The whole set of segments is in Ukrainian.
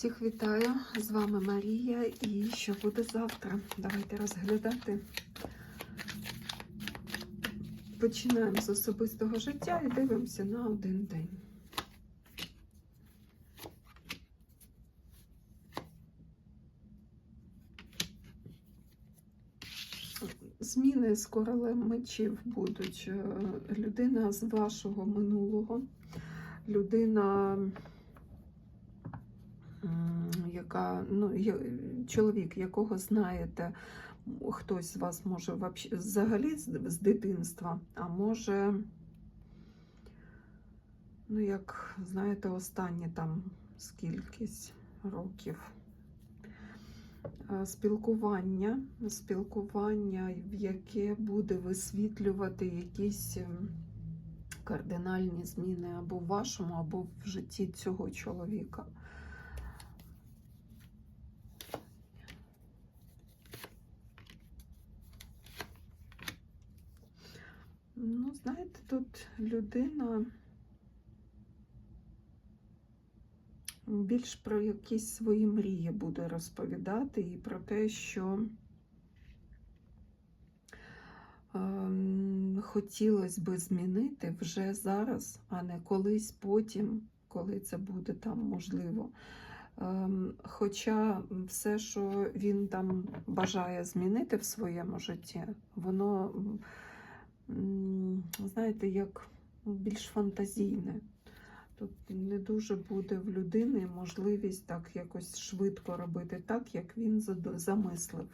Всіх вітаю! З вами Марія. І що буде завтра? Давайте розглядати. Починаємо з особистого життя і дивимося на один день. Зміни з королем мечів будуть. Е, Людина з вашого минулого, людина яка ну, чоловік, якого знаєте, хтось з вас може взагалі з, дитинства, а може, ну як знаєте, останні там скількись років. Спілкування, спілкування, в яке буде висвітлювати якісь ем, кардинальні зміни або в вашому, або в житті цього чоловіка. Ну, знаєте, тут людина більш про якісь свої мрії буде розповідати і про те, що ем, хотілося би змінити вже зараз, а не колись потім, коли це буде там можливо. Ем, Хоча все, що він там бажає змінити в своєму житті, воно, знаєте, як більш фантазійне. Тут не дуже буде в людини можливість так якось швидко робити так, як він замислив.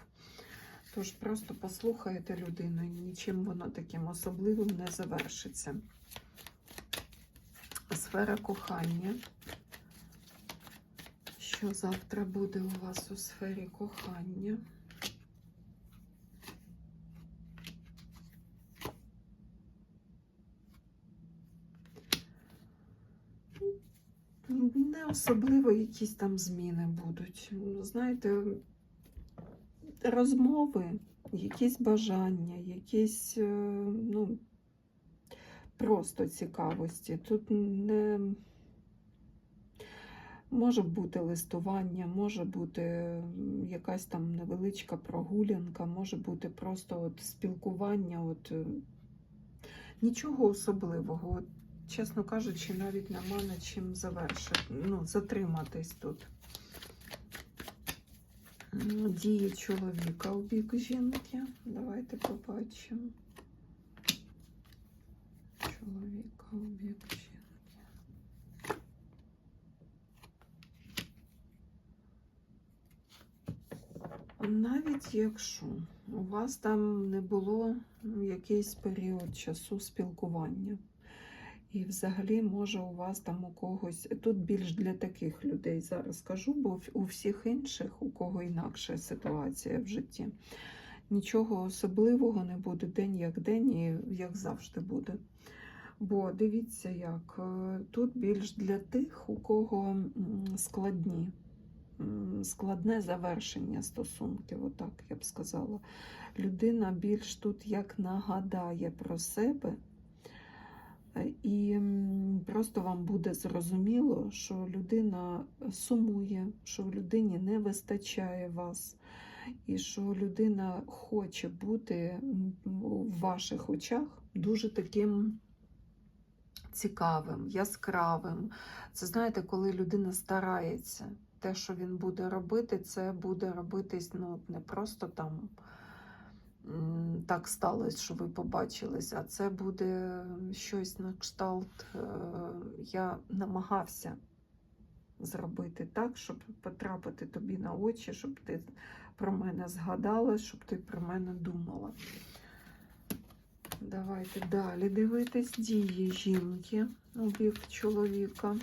Тож просто послухайте людину, і нічим воно таким особливим не завершиться. Сфера кохання. Що завтра буде у вас у сфері кохання? Не особливо якісь там зміни будуть. Ну, Знаєте, розмови, якісь бажання, якісь е, ну, просто цікавості. Тут не може бути листування, може бути якась там невеличка прогулянка, може бути просто от спілкування. От, е, нічого особливого. Чесно кажучи, навіть нема над чим завершити, ну, затриматись тут. Дії чоловіка у бік жінки. Давайте побачимо. Чоловіка у бік жінки. Навіть якщо у вас там не було якийсь період часу спілкування, і взагалі, може, у вас там у когось, тут більш для таких людей зараз кажу, бо у всіх інших, у кого інакша ситуація в житті, нічого особливого не буде день як день, і як завжди буде. Бо дивіться, як е, тут більш для тих, у кого складні, складне завершення стосунків, отак я б сказала. Людина більш тут як нагадає про себе. І просто вам буде зрозуміло, що людина сумує, що в людині не вистачає вас, і що людина хоче бути в ваших очах дуже таким цікавим, яскравим. Це знаєте, коли людина старається, те, що він буде робити, це буде робитись ну, не просто там так сталося, що ви побачились, а це буде щось на кшталт. е, Я намагався зробити так, щоб потрапити тобі на очі, щоб ти про мене згадала, щоб ти про мене думала. Давайте далі дивитись дії жінки у бік чоловіка.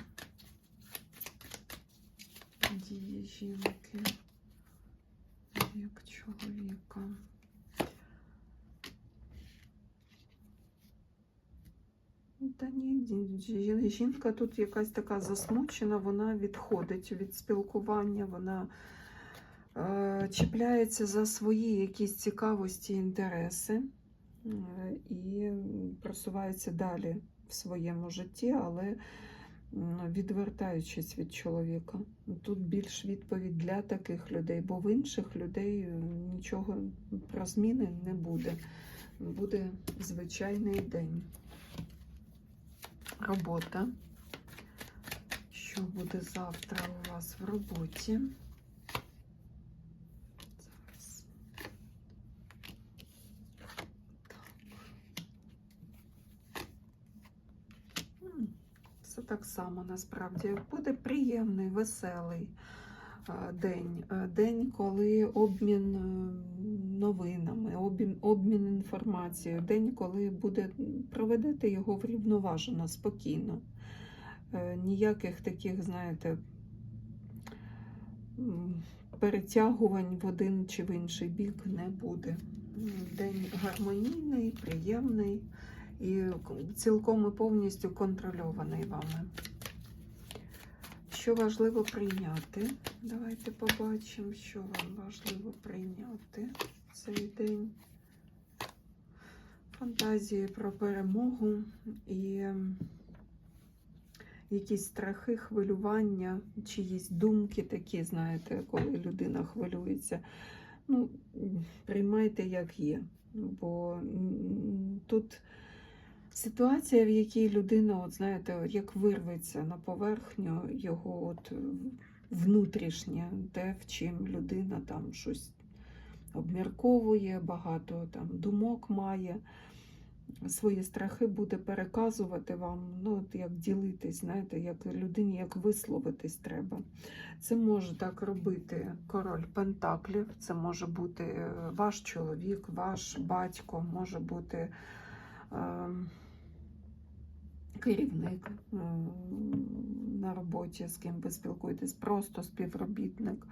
Дії жінки бік чоловіка. Та ні, жінка тут якась така засмучена, вона відходить від спілкування, вона е, чіпляється за свої якісь цікавості, інтереси е, і просувається далі в своєму житті, але відвертаючись від чоловіка. Тут більш відповідь для таких людей, бо в інших людей е, нічого про зміни не буде. Буде звичайний день. Робота. Що буде завтра у вас в роботі? М, Все так само насправді. Буде приємний, веселий е, день. Е, День, коли обмін е, новинами, обмін, інформацією, день, коли буде проведете його врівноважено, спокійно. Е, Ніяких таких, знаєте, перетягувань в один чи в інший бік не буде. День гармонійний, приємний і цілком і повністю контрольований вами. Що важливо прийняти? Давайте побачимо, що вам важливо прийняти цей день. Фантазії про перемогу і ем, якісь страхи, хвилювання, чиїсь думки такі, знаєте, коли людина хвилюється. Ну, приймайте як є. Бо тут ситуація, в якій людина, от знаєте, як вирветься на поверхню його от внутрішнє, те, в чим людина там щось обмірковує, багато там думок має. Свої страхи буде переказувати вам, ну, от як ділитись, знаєте, як людині, як висловитись треба. Це може так робити король Пентаклів, це може бути е, ваш чоловік, ваш батько, може бути е, керівник на роботі, з ким ви спілкуєтесь, просто співробітник,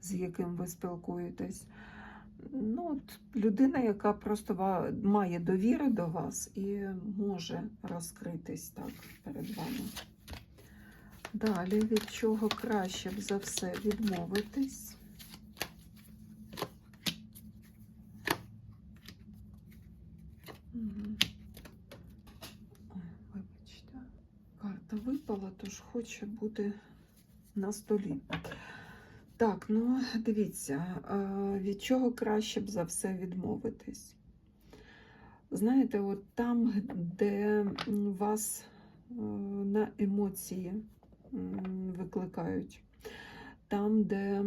з яким ви спілкуєтесь. Ну, людина, яка просто має довіру до вас і може розкритись так перед вами. Далі, від чого краще б за все відмовитись? Вибачте, карта випала, тож хоче бути на столі. Так, ну дивіться, від чого краще б за все відмовитись? Знаєте, от там, де вас е, на емоції викликають, там, де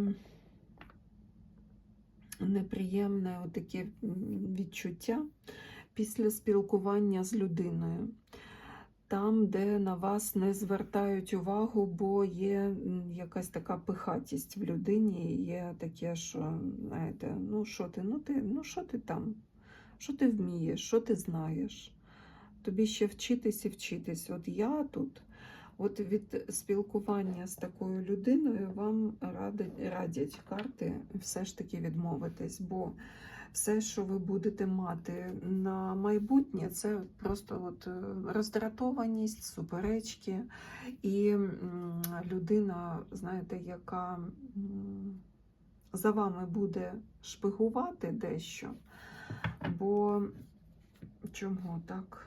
неприємне таке відчуття після спілкування з людиною. Там, де на вас не звертають увагу, бо є якась така пихатість в людині, є таке, що знаєте, ну що ти, ну ти, ну що ти там? Що ти вмієш, що ти знаєш? Тобі ще вчитись і вчитись. От я тут, от від спілкування з такою людиною вам радять, радять карти все ж таки відмовитись, бо все, що ви будете мати на майбутнє, це просто от е, роздратованість, суперечки і людина, знаєте, яка за вами буде шпигувати дещо. Бо чому так?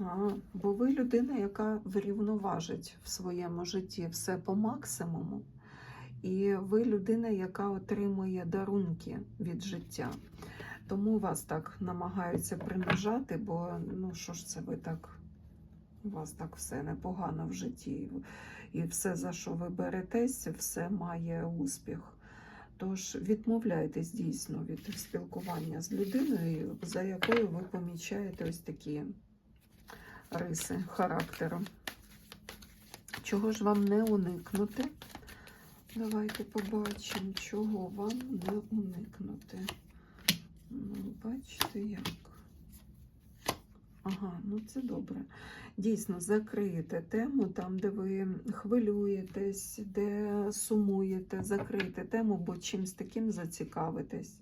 А, бо ви людина, яка врівноважить в своєму житті все по максимуму. І ви людина, яка отримує дарунки від життя. Тому вас так намагаються принижати, бо ну що ж це ви так, у вас так все непогано в житті. І все, за що ви беретесь, все має успіх. Тож відмовляйтесь дійсно від спілкування з людиною, за якою ви помічаєте ось такі риси характеру. Чого ж вам не уникнути? Давайте побачимо, чого вам не уникнути. Ну, бачите, як. Ага, ну це добре. Дійсно, закриєте тему там, де ви хвилюєтесь, де сумуєте, закрийте тему, бо чимсь таким зацікавитесь.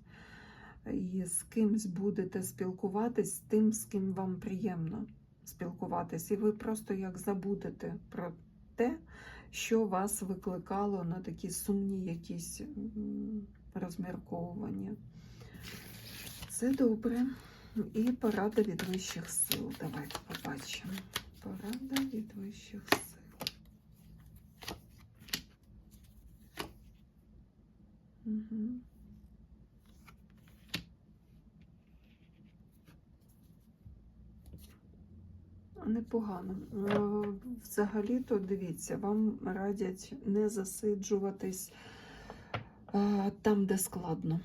І з кимсь будете спілкуватись, з тим, з ким вам приємно спілкуватись. І ви просто як забудете про те, що вас викликало на такі сумні якісь розмірковування. Це добре. І порада від вищих сил. Давайте побачимо. Порада від вищих сил. Угу. Непогано. Е, Взагалі-то дивіться, вам радять не засиджуватись е, там, де складно.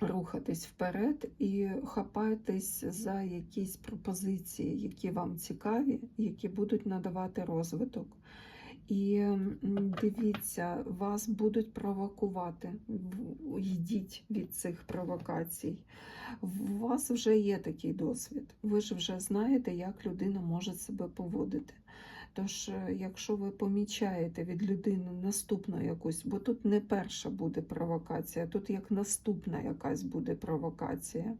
Рухатись вперед і хапайтесь за якісь пропозиції, які вам цікаві, які будуть надавати розвиток. І дивіться, вас будуть провокувати. Йдіть від цих провокацій. У вас вже є такий досвід. Ви ж вже знаєте, як людина може себе поводити. Тож, е, якщо ви помічаєте від людини наступну якусь, бо тут не перша буде провокація, тут як наступна якась буде провокація,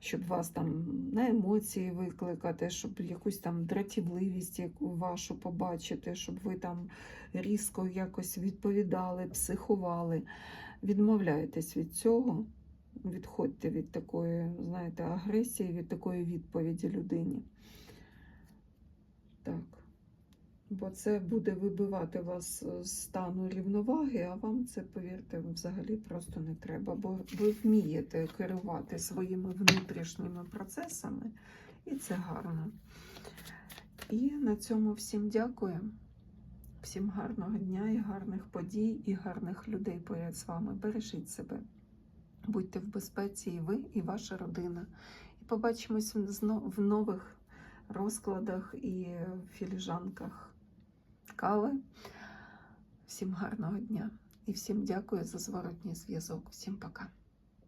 щоб вас там на емоції викликати, щоб якусь там дратівливість вашу побачити, щоб ви там різко якось відповідали, психували. Відмовляйтесь від цього. Відходьте від такої, знаєте, агресії, від такої відповіді людині. Так. Бо це буде вибивати вас з стану рівноваги, а вам це, повірте, взагалі просто не треба. Бо ви вмієте керувати своїми внутрішніми процесами, і це гарно. І на цьому всім дякую. Всім гарного дня і гарних подій, і гарних людей поряд з вами. Бережіть себе. Будьте в безпеці і ви, і ваша родина. І побачимось в нових розкладах і філіжанках кави. Всім гарного дня і всім дякую за зворотній зв'язок. Всім пока.